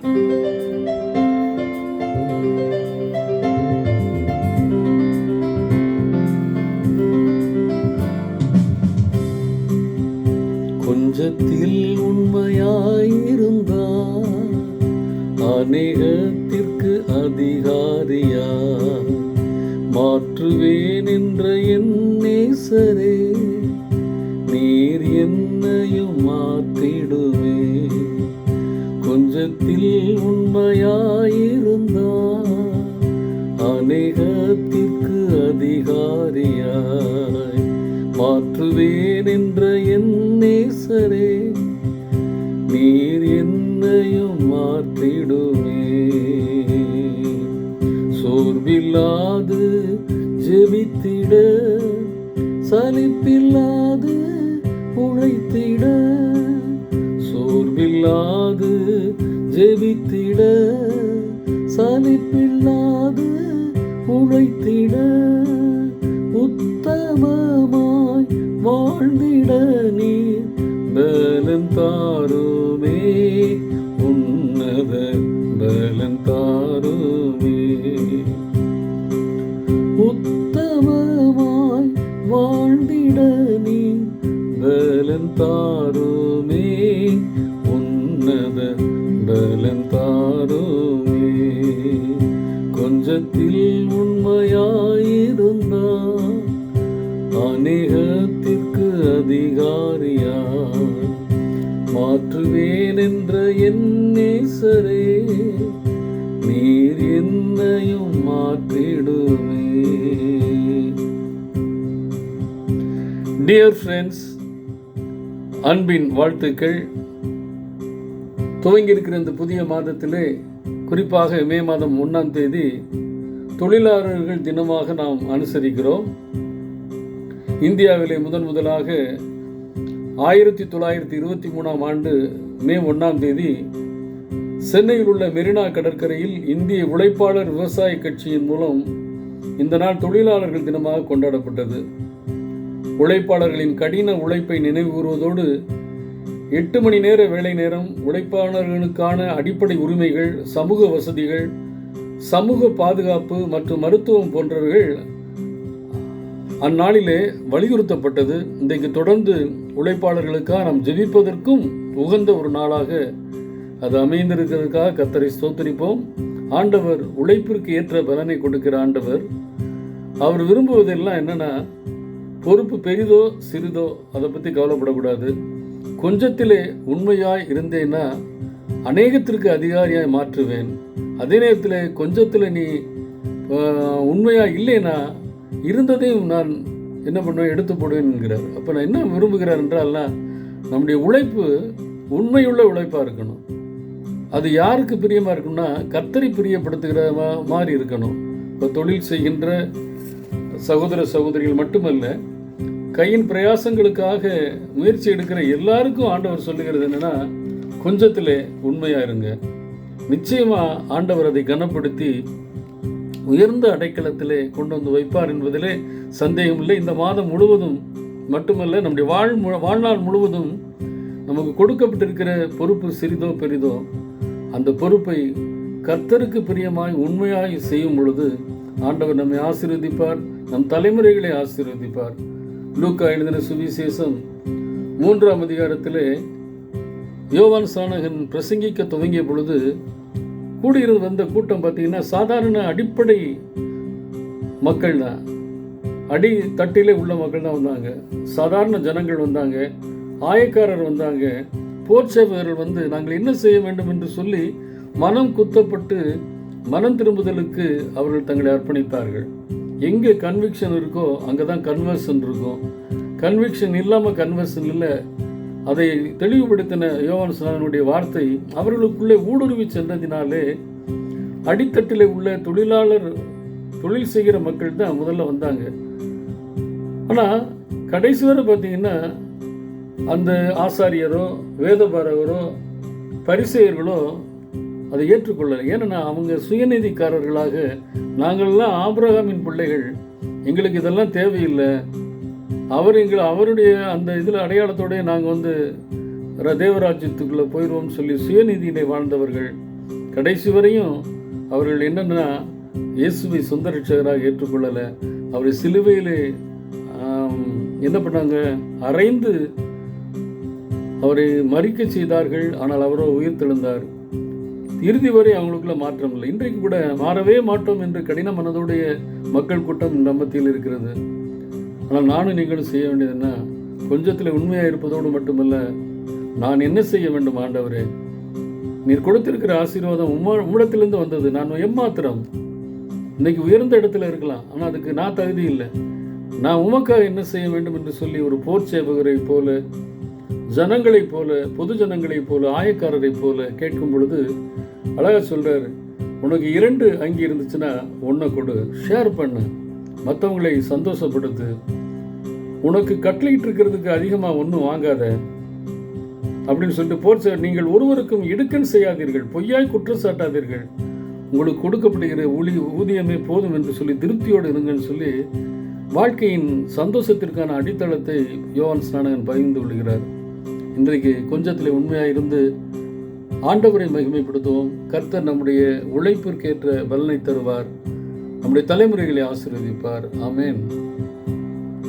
கொஞ்சத்தில் உண்மையாயிருந்தார் அநேகத்திற்கு அதிகாரியா? மாற்றுவேன் என்ற என் நேசரே நீர் என்னையும் மாற்றிடுவே. கொஞ்சத்தில் உண்மையாயிருந்தார் அநேகத்திற்கு அதிகாரியாய் மாற்றுவேன் என்ற என் நேசரே நீர் என்னையும் மாற்றிடுமே. சோர்வில்லாது ஜெபித்திட சலிப்பில்லாது உழைத்திட சோர்வில்லாது ஜெபித்திட சலிப்பில்லாது உழைத்திட உத்தமமாய் வாழ்ந்திட நீர் பலன் தாருமே. உன்னத பலன் தாருமே. உத்தமமாய் வாழ்ந்திட நீ பலன் தாருமே. அநேகத்திற்கு அதிகாரியா மாற்றுவேன் என்ற என் நீர் என்னையும் மாற்றிடுமே. டியர் ஃப்ரெண்ட்ஸ் அன்பின் வாழ்த்துக்கள். துவங்கியிருக்கிற இந்த புதிய மாதத்திலே குறிப்பாக மே மாதம் ஒன்றாம் தேதி தொழிலாளர்கள் தினமாக நாம் அனுசரிக்கிறோம். இந்தியாவிலே முதன் முதலாக ஆயிரத்தி தொள்ளாயிரத்தி இருபத்தி மூணாம் ஆண்டு மே ஒன்றாம் தேதி சென்னையில் உள்ள மெரினா கடற்கரையில் இந்திய உழைப்பாளர் விவசாய கட்சியின் மூலம் இந்த நாள் தொழிலாளர்கள் தினமாக கொண்டாடப்பட்டது. உழைப்பாளர்களின் கடின உழைப்பை நினைவு கூறுவதோடு எட்டு மணி நேர வேலை நேரம் உழைப்பாளர்களுக்கான அடிப்படை உரிமைகள் சமூக வசதிகள் சமூக பாதுகாப்பு மற்றும் மருத்துவம் போன்றவர்கள் அந்நாளிலே வலியுறுத்தப்பட்டது. இன்றைக்கு தொடர்ந்து உழைப்பாளர்களுக்காக நாம் ஜெபிப்பதற்கும் உகந்த ஒரு நாளாக அது அமைந்திருக்கிறதுக்காக கத்தரை ஸ்தோத்தரிப்போம். ஆண்டவர் உழைப்பிற்கு ஏற்ற பலனை கொடுக்கிற ஆண்டவர். அவர் விரும்புவதெல்லாம் என்னன்னா பொறுப்பு பெரிதோ சிறிதோ அதை பற்றி கவலைப்படக்கூடாது. கொஞ்சத்திலே உண்மையாய் இருந்தேன்னா அநேகத்திற்கு அதிகாரியாய் மாற்றுவேன். அதே நேரத்தில் கொஞ்சத்தில் நீ உண்மையாக இல்லைன்னா இருந்ததையும் நான் என்ன பண்ணுவேன்? எடுத்து போடுவேன் என்கிறார். அப்போ நான் என்ன விரும்புகிறார் என்றால்னா நம்முடைய உழைப்பு உண்மையுள்ள உழைப்பாக இருக்கணும். அது யாருக்கு பிரியமாக இருக்கும்னா கர்த்தரை பிரியப்படுத்துகிற மாதிரி இருக்கணும். இப்போ தொழில் செய்கின்ற சகோதர சகோதரிகள் மட்டுமல்ல கையின் பிரயாசங்களுக்காக முயற்சி எடுக்கிற எல்லாருக்கும் ஆண்டவர் சொல்லுகிறது என்னன்னா கொஞ்சத்திலே உண்மையாக இருங்க. நிச்சயமாக ஆண்டவர் அதை கனப்படுத்தி உயர்ந்த அடைக்கலத்திலே கொண்டு வந்து வைப்பார் என்பதிலே சந்தேகம் இல்லை இந்த மாதம் முழுவதும் மட்டுமல்ல நம்முடைய வாழ் மு- வாழ்நாள் முழுவதும் நமக்கு கொடுக்கப்பட்டிருக்கிற பொறுப்பு சிறிதோ பெரிதோ அந்த பொறுப்பை கர்த்தருக்கு பிரியமாய் உண்மையாய் செய்யும் பொழுது ஆண்டவர் நம்மை ஆசீர்வதிப்பார் நம் தலைமுறைகளை ஆசீர்வதிப்பார். லூக்கா எழுதின சுவிசேஷம் மூன்றாம் அதிகாரத்திலே யோவான் சானகன் பிரசங்கிக்க துவங்கிய பொழுது கூடியிருந்து வந்த கூட்டம் பார்த்தீங்கன்னா சாதாரண அடிப்படை மக்கள் தான் அடி தட்டிலே உள்ள மக்கள் தான் வந்தாங்க. சாதாரண ஜனங்கள் வந்தாங்க. ஆயக்காரர் வந்தாங்க. போர் சேவகர்கள் வந்து நாங்கள் என்ன செய்ய வேண்டும் என்று சொல்லி மனம் குத்தப்பட்டு மனம் திரும்புதலுக்கு அவர்கள் தங்களை அர்ப்பணித்தார்கள் எங்கே கன்விக்ஷன் இருக்கோ அங்கே தான் கன்வர்ஷன் இருக்கும். கன்விக்ஷன் இல்லாமல் கன்வர்ஷன் இல்லை. அதை தெளிவுபடுத்தின யோவான் ஸ்நானனுடைய வார்த்தை அவர்களுக்குள்ளே ஊடுருவி சென்றதினாலே அடித்தட்டிலே உள்ள தொழிலாளர் தொழில் செய்கிற மக்கள் தான் முதல்ல வந்தாங்க. ஆனால் கடைசி வரை பார்த்தீங்கன்னா அந்த ஆசாரியரோ வேதபாரகரோ பரிசெயர்களோ அதை ஏற்றுக்கொள்ளலை. ஏன்னா அவங்க சுயநிதிக்காரர்களாக நாங்கள்லாம் ஆபிரகாமின் பிள்ளைகள். எங்களுக்கு இதெல்லாம் தேவையில்லை. அவர் எங்கள் அவருடைய அந்த இதில் அடையாளத்தோடய நாங்கள் வந்து ர- தேவராஜ்யத்துக்குள்ளே போயிடுவோம்னு சொல்லி சுயநீதியினை வாழ்ந்தவர்கள். கடைசி வரையும் அவர்கள் என்னென்னா இயேசுவை சொந்த ரட்சகராக ஏற்றுக்கொள்ளலை. அவரை சிலுவையிலே என்ன பண்ணாங்க? அரைந்து அவரை மறிக்க செய்தார்கள். ஆனால் அவரோ உயிர் தெழுந்தார் இறுதி வரை அவங்களுக்குள்ள மாற்றம் இல்லை. இன்றைக்கு கூட மாறவே மாட்டோம் என்று கடின மனதோடைய மக்கள் கூட்டம் இந்த மத்தியில் இருக்கிறது. ஆனால் நானும் நீங்களும் செய்ய வேண்டியது என்ன? கொஞ்சத்தில் உண்மையாக இருப்பதோடு மட்டுமல்ல நான் என்ன செய்ய வேண்டும் ஆண்டவரே? நீர் கொடுத்திருக்கிற ஆசீர்வாதம் உம்மா உம்மிடத்திலிருந்து வந்தது. நான் எம்மாத்திரம். இன்னைக்கு உயர்ந்த இடத்துல இருக்கலாம் ஆனால் அதுக்கு நான் தகுதி இல்லை. நான் உமக்காக என்ன செய்ய வேண்டும் என்று சொல்லி ஒரு போர் சேவகரை போல ஜனங்களைப் போல பொது ஜனங்களைப் போல ஆயக்காரரைப் போல கேட்கும் பொழுது அழகாக சொல்கிறார் உனக்கு இரண்டு அங்கி இருந்துச்சுன்னா ஒன்றை கொடு ஷேர் பண்ணு. மற்றவங்களை சந்தோஷப்படுத்து. உனக்கு கட்லைட் இருக்கிறதுக்கு அதிகமாக ஒன்றும் வாங்காத. அப்படின்னு சொல்லிட்டு போர் நீங்கள் ஒருவருக்கும் இடுக்கன் செய்யாதீர்கள். பொய்யாய் குற்றம் சாட்டாதீர்கள். உங்களுக்கு கொடுக்கப்படுகிற ஊழி ஊதியமே போதும் என்று சொல்லி திருப்தியோடு இருங்கன்னு சொல்லி வாழ்க்கையின் சந்தோஷத்திற்கான அடித்தளத்தை யோவான் ஸ்நானகன் பகிர்ந்து கொள்கிறார். இன்றைக்கு கொஞ்சத்தில் உண்மையாக இருந்து ஆண்டவரை மகிமைப்படுத்துவோம். கர்த்தர் நம்முடைய உழைப்பிற்கேற்ற பலனை தருவார். நம்முடைய தலைமுறைகளை ஆசீர்வதிப்பார். ஆமேன்.